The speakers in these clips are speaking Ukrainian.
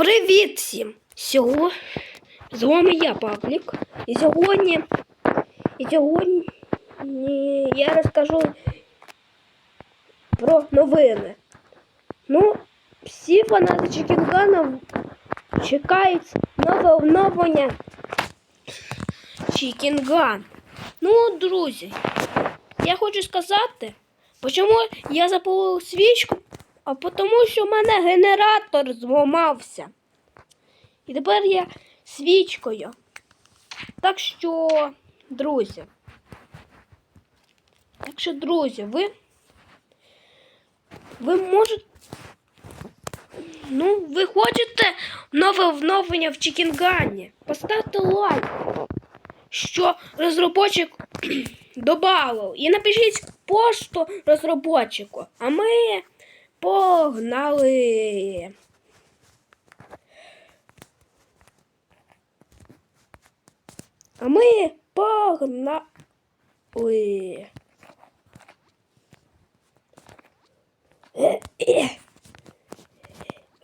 Привіт всім! Сьогодні з вами я, Павлік. І сьогодні, і сьогодні я розкажу про новини. Ну, всі фанати Чікінгана чекають нове оновлення Чікінган. Ну, друзі, я хочу сказати, чому я запалив свічку, а тому що в мене генератор зламався. І тепер я свічкою. Так що, друзі. Так що, друзі, ви. Ви можете. Ну, ви хочете нове оновлення в Чікінгані? Поставте лайк, що розробочик добавив. І напишіть пошту розробочику. А ми погнали. А ми погнали.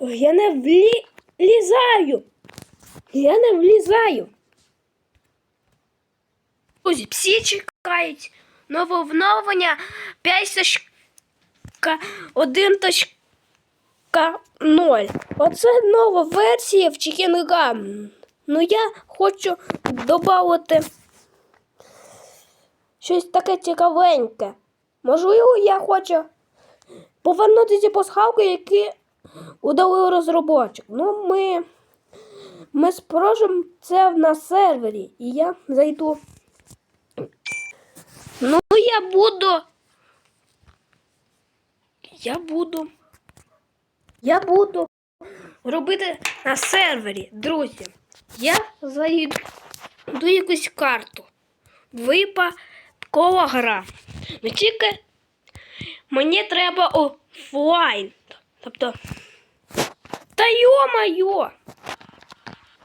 Я не влізаю. Я не влізаю. Друзі, всі чекають нове оновлення 5.1.0. Оце нова версія в Чікінгам. Ну я хочу додати щось таке цікавеньке. Можливо, я хочу повернутися по схавку, які удалив розробочик. Ну, ми, ми спрожимо це на сервері, і я зайду. Ну, я буду. Я буду. Я буду робити на сервері, друзі. Я зайду якусь карту. Випадкова гра. Ну тільки мені треба офлайн. Тобто. Та йо-майо!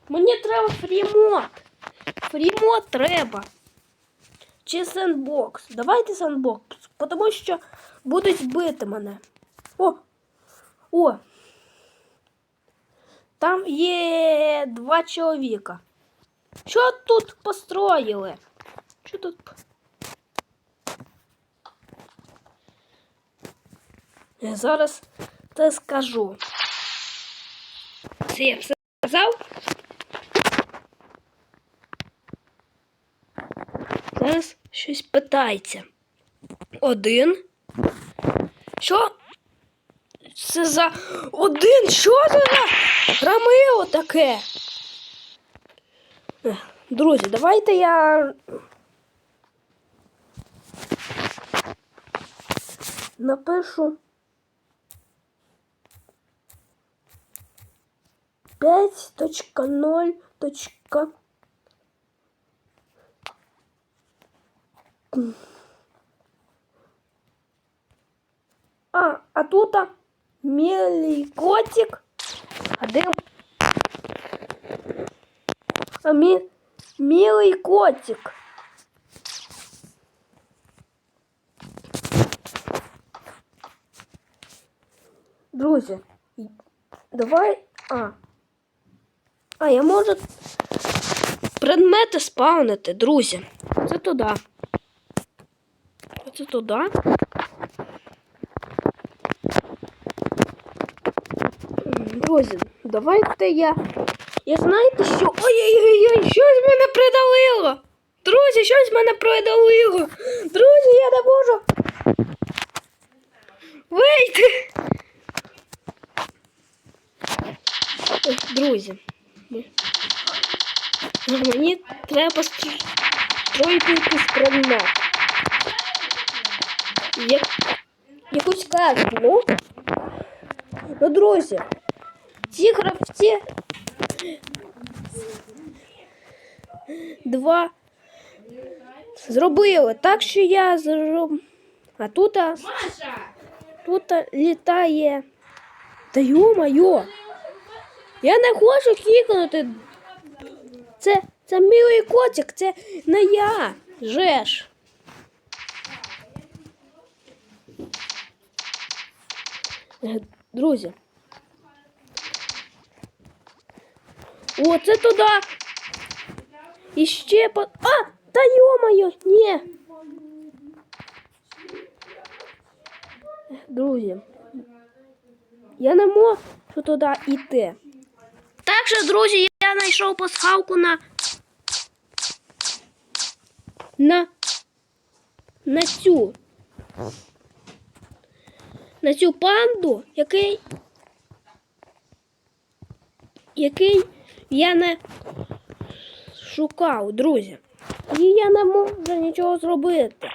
Мені треба фрімод. Фрімод треба. Чи сендбокс. Давайте сендбокс, тому що будуть бити мене. О! О! Там є два чоловіка. Що тут построїли? Що тут? Я зараз те скажу. Це я все сказав? Зараз щось питається. Один. Що? Це за один? Що це за Ромео таке? Друзі, давайте я. Напишу. П'ять точка ноль точка. А, а тут а, милый котик. А де? А ми... милый котик. Друзі, давай. А. А, я можу предмети спавнити, друзі. Це туди. Це туди. Друзі, давайте я. Я знаєте що? Ой-ой-ой, щось мене придавило! Друзі, щось мене придавило! Друзі, я не можу. Вийти! Друзі. Мені треба строїти якийсь предмет. Як... Якусь карту, ну? Ну, друзі, ці гравці два зробили. Так що я зроб... А тут, а... тут а, літає. Та йо-майо! Я не хочу кікнути. Це, це милий котик, це не я. Жеш. Е, Друзі. О, це туди. І ще по. А! Та йо-моє, ні. Друзі. Я не можу туди йти. Так що, друзі, я знайшов пасхалку на. На. На цю. На цю панду, який. Який я не шукав, друзі. І я не можу нічого зробити.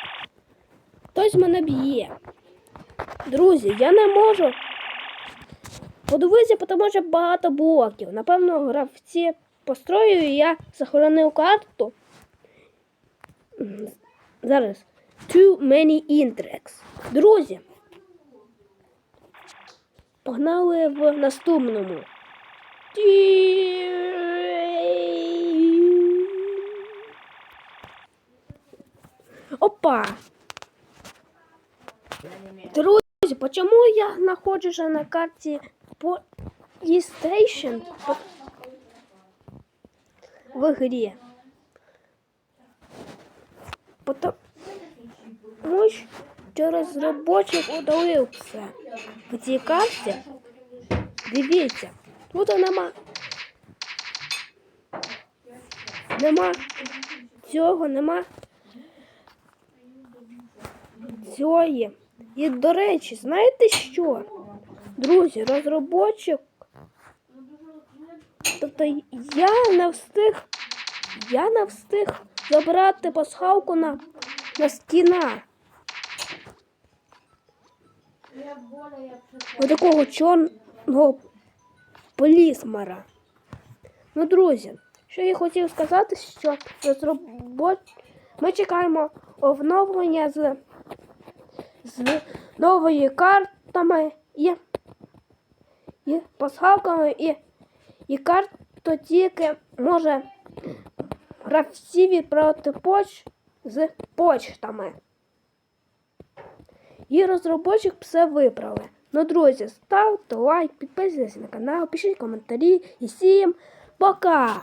Хтось мене б'є. Друзі, я не можу. Подивися, тому що багато блоків. Напевно, гравці построю, і я захоронив карту. Зараз. Too many intrigues. Друзі. Погнали в наступному. Опа! Друзі, почему я знаходжуся на карті по PlayStation по- в грі? Потому що розробочик удалив все. В цій карті, дивіться, тут нема. Нема цього, нема цієї. І, до речі, знаєте що? Друзі, розробочик. Тобто я не встиг. Я не встиг забрати пасхалку на, на стіна. Ось такого чорного полісмара. Ну, друзі, що я хотів сказати, що розробот... ми чекаємо оновлення з, з нової картами і, і пасхалками, і, і карта тільки може гравці відправити поч з почтами. І розробочик все виправили. Ну, друзі, ставте лайк, підписуйтесь на канал, пишіть коментарі і всім пока!